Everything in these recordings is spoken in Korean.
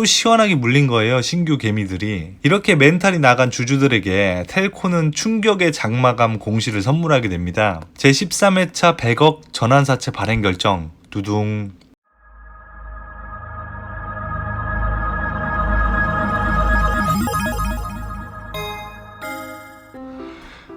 또 시원하게 물린 거예요, 신규 개미들이. 이렇게 멘탈이 나간 주주들에게 텔코는 충격의 장마감 공시를 선물하게 됩니다. 제13회차 100억 전환사채 발행 결정, 두둥.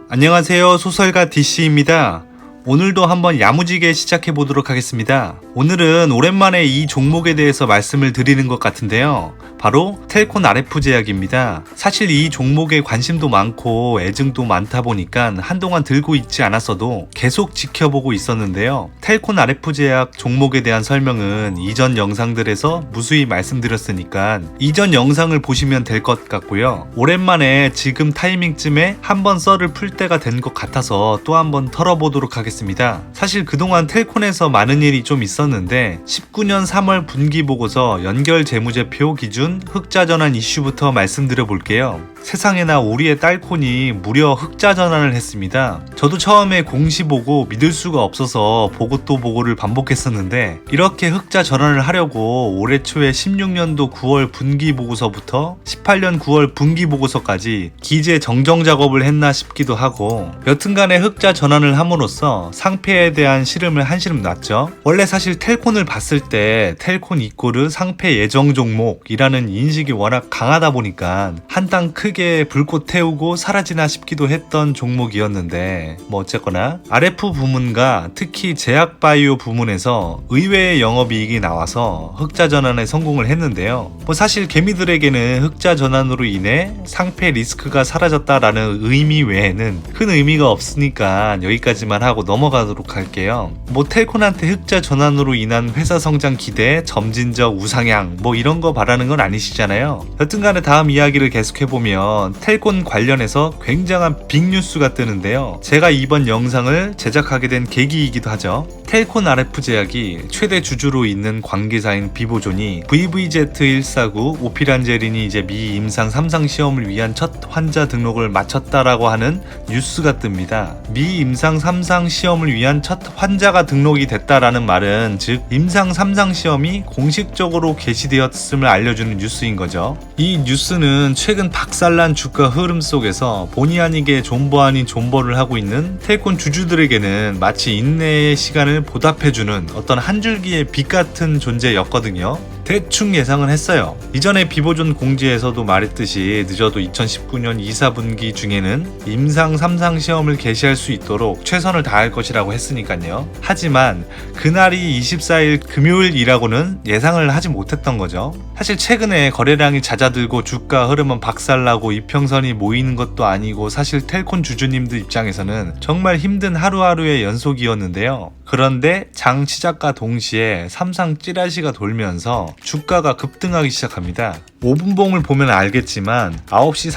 안녕하세요. 소설가 DC입니다. 오늘도 한번 야무지게 시작해 보도록 하겠습니다. 오늘은 오랜만에 이 종목에 대해서 말씀을 드리는 것 같은데요. 바로 텔콘 RF 제약입니다. 사실 이 종목에 관심도 많고 애증도 많다 보니까 한동안 들고 있지 않았어도 계속 지켜보고 있었는데요. 텔콘 RF 제약 종목에 대한 설명은 이전 영상들에서 무수히 말씀드렸으니까 이전 영상을 보시면 될 것 같고요. 오랜만에 지금 타이밍쯤에 한번 썰을 풀 때가 된 것 같아서 또 한번 털어보도록 하겠습니다. 사실 그동안 텔콘에서 많은 일이 좀 있었는데 19년 3월 분기 보고서 연결 재무제표 기준 흑자 전환 이슈부터 말씀드려 볼게요. 세상에나 우리의 딸콘이 무려 흑자 전환을 했습니다. 저도 처음에 공시 보고 믿을 수가 없어서 보고 또 보고를 반복했었는데 이렇게 흑자 전환을 하려고 올해 초에 16년도 9월 분기 보고서부터 18년 9월 분기 보고서까지 기재 정정 작업을 했나 싶기도 하고 여튼간에 흑자 전환을 함으로써 상패에 대한 시름을 한시름 놨죠. 원래 사실 텔콘을 봤을 때 텔콘 이꼬르 상패 예정 종목이라는 인식이 워낙 강하다 보니까 한 땅 크게 불꽃 태우고 사라지나 싶기도 했던 종목이었는데 뭐 어쨌거나 RF 부문과 특히 제약 바이오 부문에서 의외의 영업이익이 나와서 흑자 전환에 성공을 했는데요. 뭐 사실 개미들에게는 흑자 전환으로 인해 상패 리스크가 사라졌다라는 의미 외에는 큰 의미가 없으니까 여기까지만 하고 넘어가도록 할게요. 뭐 텔콘한테 흑자 전환으로 인한 회사 성장 기대, 점진적 우상향 뭐 이런 거 바라는 건 아니시잖아요. 여튼간에 다음 이야기를 계속해보면 텔콘 관련해서 굉장한 빅뉴스가 뜨는데요. 제가 이번 영상을 제작하게 된 계기이기도 하죠. 텔콘 RF 제약이 최대 주주로 있는 관계사인 비보존이 VVZ149 오피란제린이 이제 미 임상 3상 시험을 위한 첫 환자 등록을 마쳤다라고 하는 뉴스가 뜹니다. 미 임상 3상 시험을 위한 첫 환자가 등록이 됐다라는 말은 즉 임상 3상 시험이 공식적으로 개시되었음을 알려주는 뉴스인 거죠. 이 뉴스는 최근 박살난 주가 흐름 속에서 본의 아니게 존버 아닌 존버를 하고 있는 텔콘 주주들에게는 마치 인내의 시간을 보답해주는 어떤 한 줄기의 빛 같은 존재였거든요. 대충 예상은 했어요. 이전에 비보존 공지에서도 말했듯이 늦어도 2019년 2, 4분기 중에는 임상 3상 시험을 개시할 수 있도록 최선을 다할 것이라고 했으니까요. 하지만 그날이 24일 금요일이라고는 예상을 하지 못했던 거죠. 사실 최근에 거래량이 잦아들고 주가 흐름은 박살나고 이평선이 모이는 것도 아니고 사실 텔콘 주주님들 입장에서는 정말 힘든 하루하루의 연속이었는데요. 그런데 장 시작과 동시에 삼상 찌라시가 돌면서 주가가 급등하기 시작합니다. 5분봉을 보면 알겠지만 9시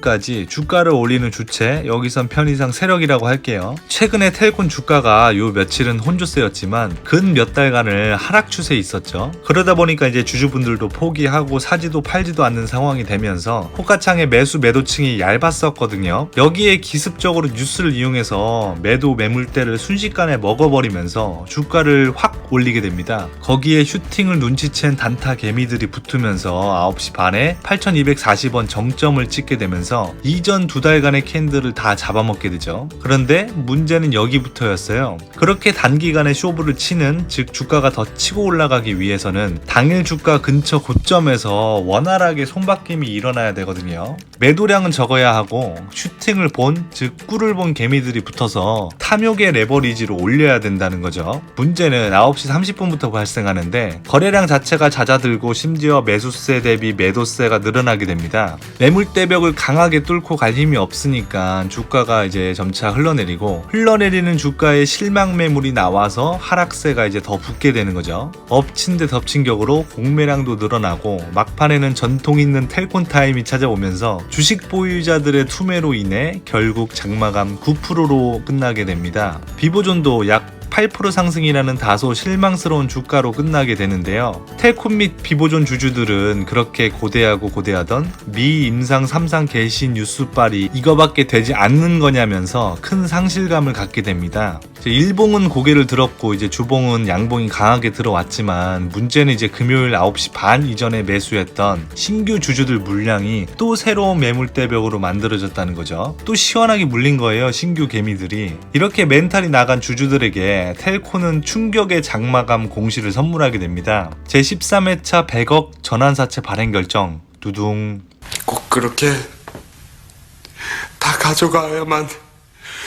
30분까지 주가를 올리는 주체 여기선 편의상 세력이라고 할게요. 최근에 텔콘 주가가 요 며칠은 혼조세였지만 근 몇 달간을 하락 추세에 있었죠. 그러다 보니까 이제 주주분들도 포기하고 사지도 팔지도 않는 상황이 되면서 호가창의 매수 매도층이 얇았었거든요. 여기에 기습적으로 뉴스를 이용해서 매도 매물대를 순식간에 먹어버리면서 주가를 확 올리게 됩니다. 거기에 슈팅을 눈치챈 단타 개미들이 붙으면서 9시 반에 8240원 정점을 찍게 되면서 이전 두 달간의 캔들을 다 잡아먹게 되죠. 그런데 문제는 여기부터였어요. 그렇게 단기간에 쇼부를 치는 즉 주가가 더 치고 올라가기 위해서는 당일 주가 근처 고점에서 원활하게 손바뀜이 일어나야 되거든요. 매도량은 적어야 하고 슈팅을 본, 즉 꿀을 본 개미들이 붙어서 탐욕의 레버리지로 올려야 된다는 거죠. 문제는 9시 30분부터 발생하는데 거래량 자체가 잦아들고 심지어 매수세 대비 매도세가 늘어나게 됩니다. 매물대벽을 강하게 뚫고 갈 힘이 없으니까 주가가 이제 점차 흘러내리고 흘러내리는 주가에 실망 매물이 나와서 하락세가 이제 더 붙게 되는 거죠. 엎친 데 덮친 격으로 공매량도 늘어나고 막판에는 전통 있는 텔콘 타임이 찾아오면서 주식 보유자들의 투매로 인해 결국 장마감 9%로 끝나게 됩니다. 비보존도 약 28% 상승이라는 다소 실망스러운 주가로 끝나게 되는데요. 텔콤 및 비보존 주주들은 그렇게 고대하고 고대하던 미 임상 3상 개시 뉴스빨이 이거밖에 되지 않는 거냐면서 큰 상실감을 갖게 됩니다. 일봉은 고개를 들었고 이제 주봉은 양봉이 강하게 들어왔지만 문제는 이제 금요일 9시 반 이전에 매수했던 신규 주주들 물량이 또 새로운 매물대벽으로 만들어졌다는 거죠. 또 시원하게 물린 거예요, 신규 개미들이. 이렇게 멘탈이 나간 주주들에게 텔코는 충격의 장마감 공시를 선물하게 됩니다. 제13회차 100억 전환사채 발행 결정. 두둥. 꼭 그렇게 다 가져가야만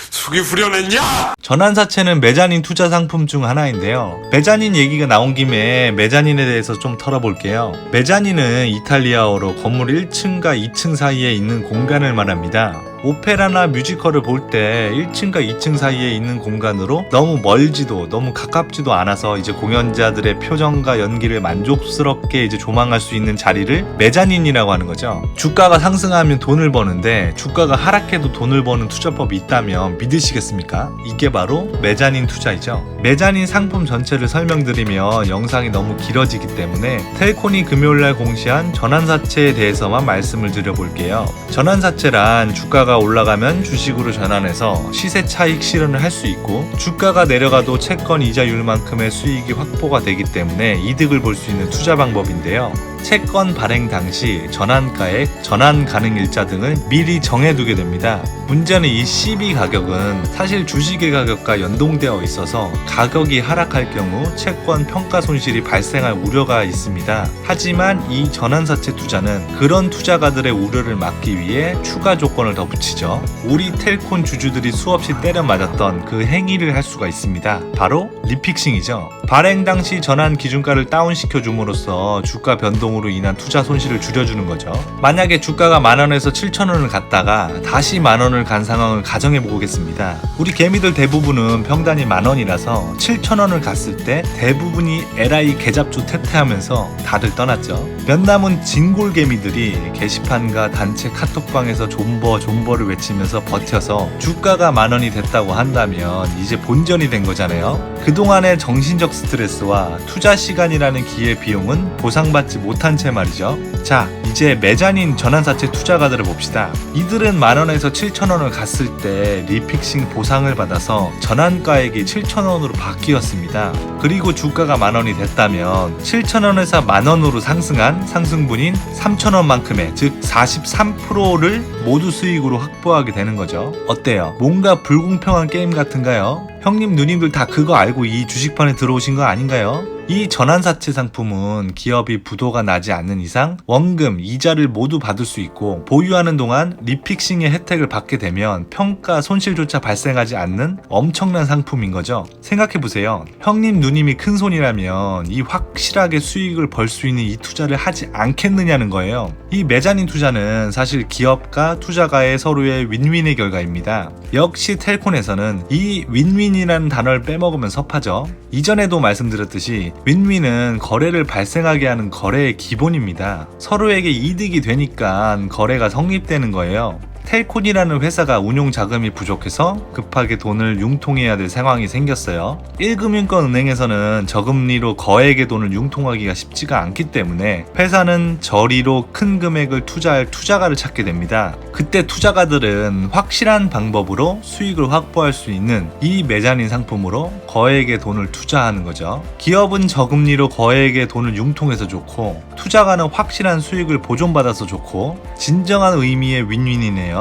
속이 후련했냐? 전환사채는 메자닌 투자 상품 중 하나인데요. 메자닌 얘기가 나온 김에 메자닌에 대해서 좀 털어볼게요. 메자닌은 이탈리아어로 건물 1층과 2층 사이에 있는 공간을 말합니다. 오페라나 뮤지컬을 볼 때 1층과 2층 사이에 있는 공간으로 너무 멀지도 너무 가깝지도 않아서 이제 공연자들의 표정과 연기를 만족스럽게 이제 조망할 수 있는 자리를 메자닌이라고 하는 거죠. 주가가 상승하면 돈을 버는데 주가가 하락해도 돈을 버는 투자법이 있다면 믿으시겠습니까? 이게 바로 메자닌 투자이죠. 메자닌 상품 전체를 설명드리면 영상이 너무 길어지기 때문에 텔콘이 금요일날 공시한 전환사채에 대해서만 말씀을 드려볼게요. 전환사채란 주가가 올라가면 주식으로 전환해서 시세 차익 실현을 할 수 있고 주가가 내려가도 채권 이자율만큼의 수익이 확보가 되기 때문에 이득을 볼 수 있는 투자 방법인데요. 채권 발행 당시 전환가액, 전환 가능 일자 등을 미리 정해두게 됩니다. 문제는 이 CB 가격은 사실 주식의 가격과 연동되어 있어서 가격이 하락할 경우 채권 평가 손실이 발생할 우려가 있습니다. 하지만 이 전환사채 투자는 그런 투자가들의 우려를 막기 위해 추가 조건을 더붙 이죠. 우리 텔콘 주주들이 수없이 때려 맞았던 그 행위를 할 수가 있습니다. 바로 리픽싱이죠. 발행 당시 전환 기준가를 다운시켜 줌으로써 주가 변동으로 인한 투자 손실을 줄여주는 거죠. 만약에 주가가 만 원에서 7천 원을 갔다가 다시 만 원을 간 상황을 가정해 보겠습니다. 우리 개미들 대부분은 평단이 만 원이라서 7천 원을 갔을 때 대부분이 LI 개잡조 퇴퇴하면서 다들 떠났죠. 몇 남은 진골 개미들이 게시판과 단체 카톡방에서 존버 존버를 외치면서 버텨서 주가가 만 원이 됐다고 한다면 이제 본전이 된 거잖아요. 그동안의 정신적 스트레스와 투자 시간이라는 기회 비용은 보상받지 못한 채 말이죠. 자, 이제 메자닌 전환사채 투자가들을 봅시다. 이들은 만 원에서 7천 원을 갔을 때 리픽싱 보상을 받아서 전환가액이 7천 원으로 바뀌었습니다. 그리고 주가가 만 원이 됐다면 7천 원에서 만 원으로 상승한 상승분인 3천 원만큼의 즉 43%를 모두 수익으로 확보하게 되는 거죠. 어때요? 뭔가 불공평한 게임 같은가요? 형님 누님들 다 그거 알고 이 주식판에 들어오신 거 아닌가요? 이 전환사채 상품은 기업이 부도가 나지 않는 이상 원금, 이자를 모두 받을 수 있고 보유하는 동안 리픽싱의 혜택을 받게 되면 평가 손실조차 발생하지 않는 엄청난 상품인 거죠. 생각해보세요. 형님, 누님이 큰 손이라면 이 확실하게 수익을 벌 수 있는 이 투자를 하지 않겠느냐는 거예요. 이 메자닌 투자는 사실 기업과 투자가의 서로의 윈윈의 결과입니다. 역시 텔콘에서는 이 윈윈이라는 단어를 빼먹으면 섭하죠. 이전에도 말씀드렸듯이 윈윈은 거래를 발생하게 하는 거래의 기본입니다. 서로에게 이득이 되니까 거래가 성립되는 거예요. 텔콘이라는 회사가 운용 자금이 부족해서 급하게 돈을 융통해야 될 상황이 생겼어요. 1금융권 은행에서는 저금리로 거액의 돈을 융통하기가 쉽지가 않기 때문에 회사는 저리로 큰 금액을 투자할 투자가를 찾게 됩니다. 그때 투자가들은 확실한 방법으로 수익을 확보할 수 있는 이 메자닌 상품으로 거액의 돈을 투자하는 거죠. 기업은 저금리로 거액의 돈을 융통해서 좋고 투자가는 확실한 수익을 보존받아서 좋고 진정한 의미의 윈윈이네요.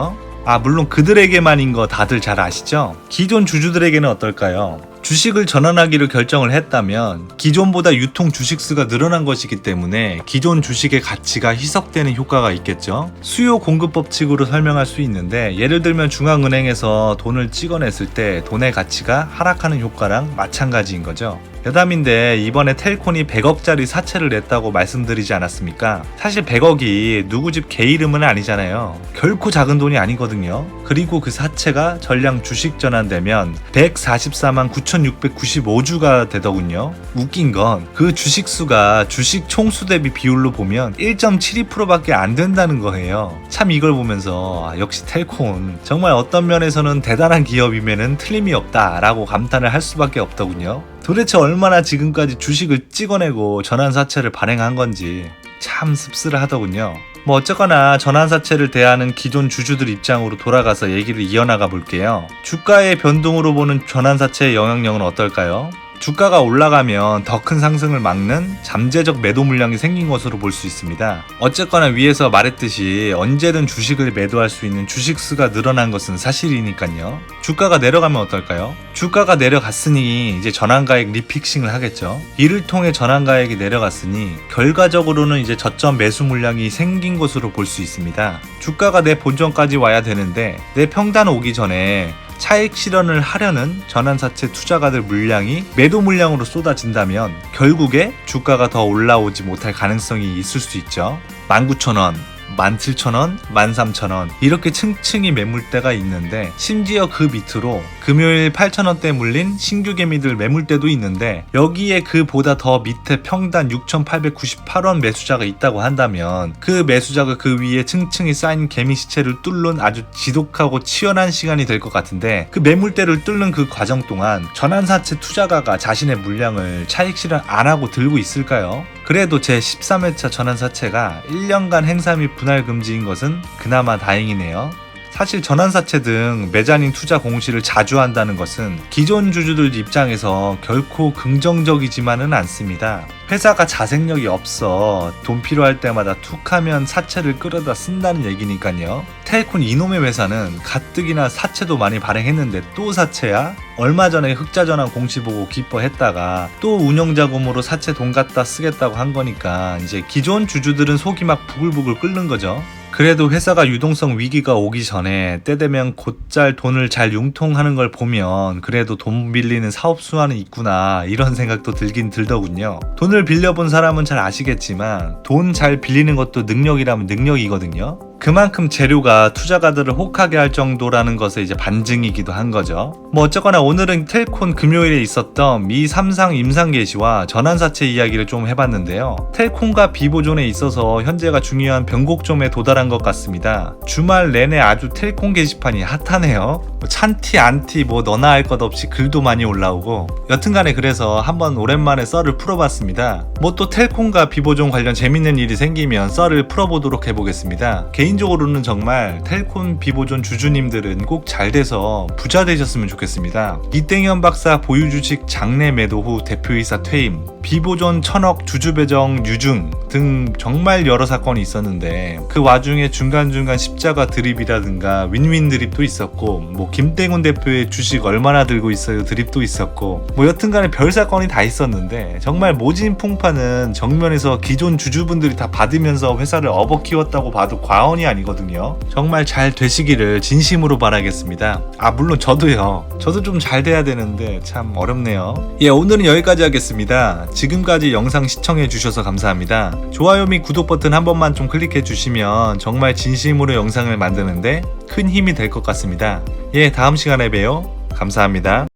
아, 물론 그들에게만인 거 다들 잘 아시죠? 기존 주주들에게는 어떨까요? 주식을 전환하기로 결정을 했다면 기존보다 유통 주식 수가 늘어난 것이기 때문에 기존 주식의 가치가 희석되는 효과가 있겠죠. 수요 공급 법칙으로 설명할 수 있는데 예를 들면 중앙은행에서 돈을 찍어냈을 때 돈의 가치가 하락하는 효과랑 마찬가지인 거죠. 여담인데 이번에 텔콘이 100억짜리 사채를 냈다고 말씀드리지 않았습니까? 사실 100억이 누구 집 개 이름은 아니잖아요. 결코 작은 돈이 아니거든요. 그리고 그 사채가 전량 주식 전환되면 144만 9,695주가 되더군요. 웃긴 건 그 주식 수가 주식 총수 대비 비율로 보면 1.72%밖에 안 된다는 거예요. 참 이걸 보면서 아, 역시 텔콘 정말 어떤 면에서는 대단한 기업임에는 틀림이 없다라고 감탄을 할 수밖에 없더군요. 도대체 얼마나 지금까지 주식을 찍어내고 전환사채를 발행한 건지 참 씁쓸하더군요. 뭐 어쨌거나 전환사채를 대하는 기존 주주들 입장으로 돌아가서 얘기를 이어나가 볼게요. 주가의 변동으로 보는 전환사채의 영향력은 어떨까요? 주가가 올라가면 더 큰 상승을 막는 잠재적 매도 물량이 생긴 것으로 볼 수 있습니다. 어쨌거나 위에서 말했듯이 언제든 주식을 매도할 수 있는 주식 수가 늘어난 것은 사실이니까요. 주가가 내려가면 어떨까요? 주가가 내려갔으니 이제 전환가액 리픽싱을 하겠죠. 이를 통해 전환가액이 내려갔으니 결과적으로는 이제 저점 매수 물량이 생긴 것으로 볼 수 있습니다. 주가가 내 본전까지 와야 되는데 내 평단 오기 전에 차익 실현을 하려는 전환사채 투자가들 물량이 매도 물량으로 쏟아진다면 결국에 주가가 더 올라오지 못할 가능성이 있을 수 있죠. 19,000원, 17,000원, 13,000원 이렇게 층층이 매물대가 있는데 심지어 그 밑으로 금요일 8,000원대 물린 신규 개미들 매물대도 있는데 여기에 그보다 더 밑에 평단 6,898원 매수자가 있다고 한다면 그 매수자가 그 위에 층층이 쌓인 개미 시체를 뚫는 아주 지독하고 치열한 시간이 될 것 같은데 그 매물대를 뚫는 그 과정 동안 전환사채 투자가가 자신의 물량을 차익 실현 안 하고 들고 있을까요? 그래도 제 13회차 전환사채가 1년간 행사 및 분할 금지인 것은 그나마 다행이네요. 사실 전환사채 등 매자닌 투자 공시를 자주 한다는 것은 기존 주주들 입장에서 결코 긍정적이지만은 않습니다. 회사가 자생력이 없어 돈 필요할 때마다 툭하면 사채를 끌어다 쓴다는 얘기니까요. 텔콘 이놈의 회사는 가뜩이나 사채도 많이 발행했는데 또 사채야? 얼마 전에 흑자 전환 공시 보고 기뻐했다가 또 운영 자금으로 사채 돈 갖다 쓰겠다고 한 거니까 이제 기존 주주들은 속이 막 부글부글 끓는 거죠. 그래도 회사가 유동성 위기가 오기 전에 때 되면 곧잘 돈을 잘 융통하는 걸 보면 그래도 돈 빌리는 사업 수완은 있구나 이런 생각도 들긴 들더군요. 돈을 빌려본 사람은 잘 아시겠지만 돈 잘 빌리는 것도 능력이라면 능력이거든요. 그만큼 재료가 투자가들을 혹하게 할 정도라는 것의 이제 반증이기도 한 거죠. 뭐 어쨌거나 오늘은 텔콘 금요일에 있었던 미 삼상 임상 게시와 전환사채 이야기를 좀 해봤는데요. 텔콘과 비보존에 있어서 현재가 중요한 변곡점에 도달한 것 같습니다. 주말 내내 아주 텔콘 게시판이 핫하네요. 뭐 찬티 안티 뭐 너나 할 것 없이 글도 많이 올라오고 여튼간에 그래서 한번 오랜만에 썰을 풀어봤습니다. 뭐 또 텔콘과 비보존 관련 재밌는 일이 생기면 썰을 풀어보도록 해보겠습니다. 개인적으로는 정말 텔콘 비보존 주주님들은 꼭 잘 돼서 부자 되셨으면 좋겠습니다. 이땡현 박사 보유 주식 장내 매도 후 대표이사 퇴임, 비보존 천억 주주 배정 유증 등 정말 여러 사건이 있었는데 그 와중에 중간중간 십자가 드립이라든가 윈윈 드립도 있었고 뭐 김땡훈 대표의 주식 얼마나 들고 있어요? 드립도 있었고. 뭐 여튼간에 별 사건이 다 있었는데 정말 모진 풍파는 정면에서 기존 주주분들이 다 받으면서 회사를 업어 키웠다고 봐도 과언이 아니거든요. 정말 잘 되시기를 진심으로 바라겠습니다. 아 물론 저도요. 저도 좀 잘 돼야 되는데 참 어렵네요. 예 오늘은 여기까지 하겠습니다. 지금까지 영상 시청해 주셔서 감사합니다. 좋아요 및 구독 버튼 한 번만 좀 클릭해 주시면 정말 진심으로 영상을 만드는데 큰 힘이 될 것 같습니다. 예 다음 시간에 봬요. 감사합니다